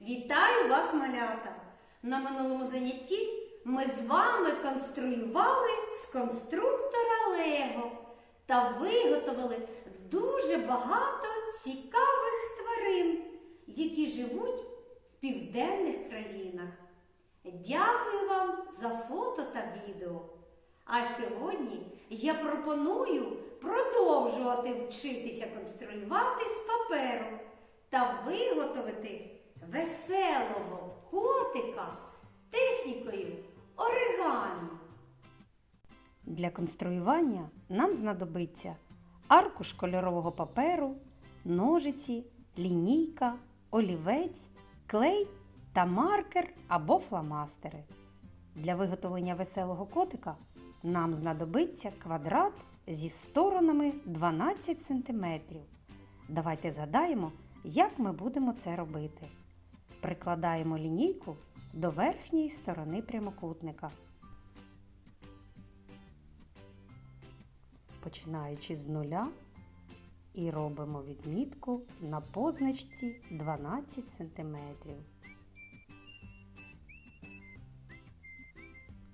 Вітаю вас, малята! На минулому занятті ми з вами конструювали з конструктора Лего та виготовили дуже багато цікавих тварин, які живуть в південних країнах. Дякую вам за фото та відео. А сьогодні я пропоную продовжувати вчитися конструювати з паперу та виготовити веселого котика технікою оригамі. Для конструювання нам знадобиться аркуш кольорового паперу, ножиці, лінійка, олівець, клей та маркер або фломастери. Для виготовлення веселого котика нам знадобиться квадрат зі сторонами 12 см. Давайте згадаємо, як ми будемо це робити. Прикладаємо лінійку до верхньої сторони прямокутника. Починаючи з нуля і робимо відмітку на позначці 12 см.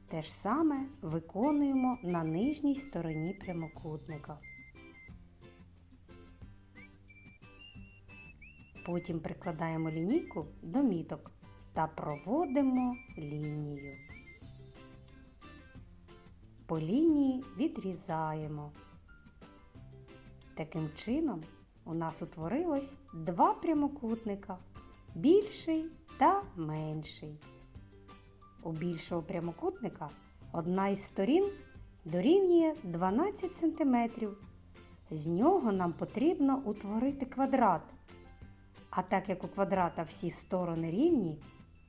Те ж саме виконуємо на нижній стороні прямокутника. Потім прикладаємо лінійку до міток та проводимо лінію. По лінії відрізаємо. Таким чином у нас утворилось два прямокутника більший та менший. У більшого прямокутника одна із сторін дорівнює 12 см. З нього нам потрібно утворити квадрат. А так як у квадрата всі сторони рівні,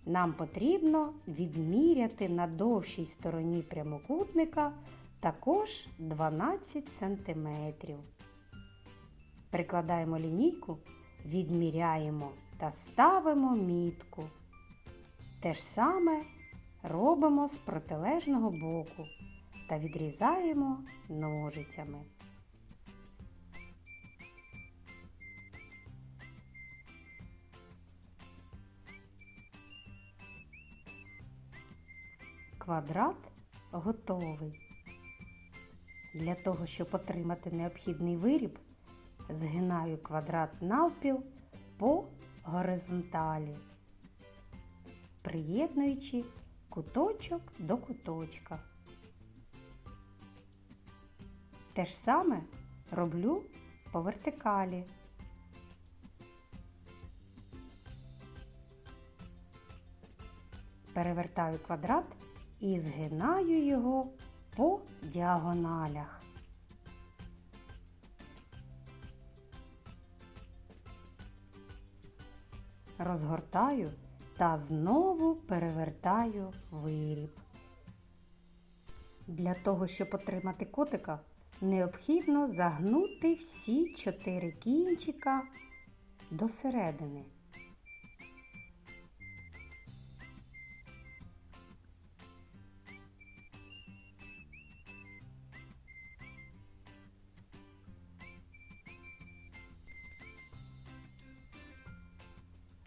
нам потрібно відміряти на довшій стороні прямокутника також 12 см. Прикладаємо лінійку, відміряємо та ставимо мітку. Те ж саме робимо з протилежного боку та відрізаємо ножицями. Квадрат готовий. Для того, щоб отримати необхідний виріб, згинаю квадрат навпіл по горизонталі, приєднуючи куточок до куточка. Те ж саме роблю по вертикалі. Перевертаю квадрат і згинаю його по діагоналях. Розгортаю та знову перевертаю виріб. Для того, щоб отримати котика, необхідно загнути всі чотири кінчика до середини.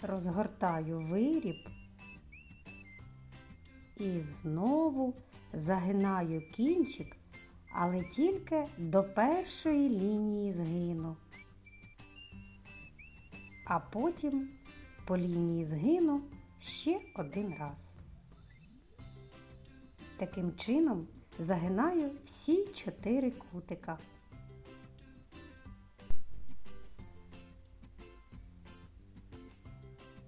Розгортаю виріб і знову загинаю кінчик, але тільки до першої лінії згину. А потім по лінії згину ще один раз. Таким чином загинаю всі чотири кутика.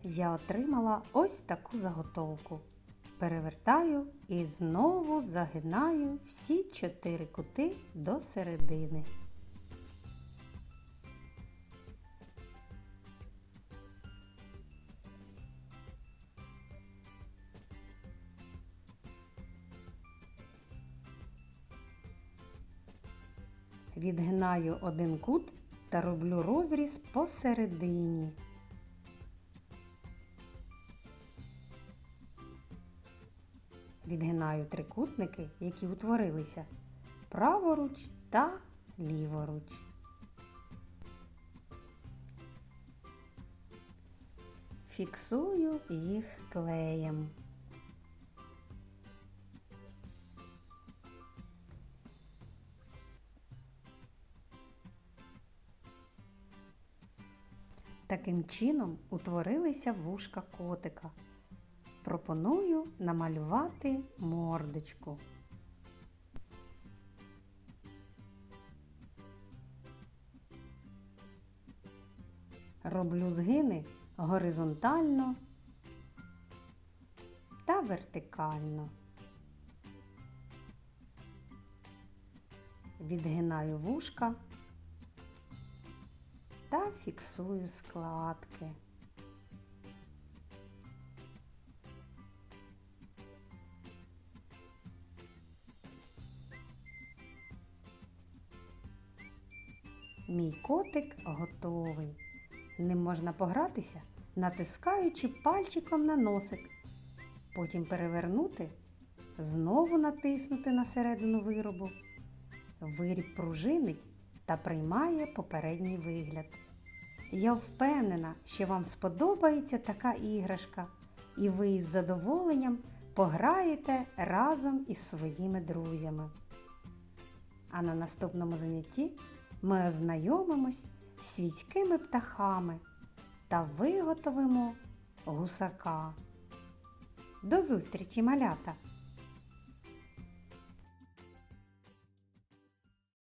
Я отримала ось таку заготовку. Перевертаю і знову загинаю всі чотири кути до середини. Відгинаю один кут та роблю розріз посередині. Відгинаю трикутники, які утворилися праворуч та ліворуч. фіксую їх клеєм. Таким чином утворилися вушка котика. Пропоную намалювати мордочку. Роблю згини горизонтально та вертикально. Відгинаю вушка та фіксую складки. Мій котик готовий. Ним можна погратися, натискаючи пальчиком на носик. Потім перевернути, знову натиснути на середину виробу. Виріб пружинить та приймає попередній вигляд. Я впевнена, що вам сподобається така іграшка, і ви із задоволенням пограєте разом із своїми друзями. А на наступному занятті ми ознайомимось з світськими птахами та виготовимо гусака. До зустрічі, малята!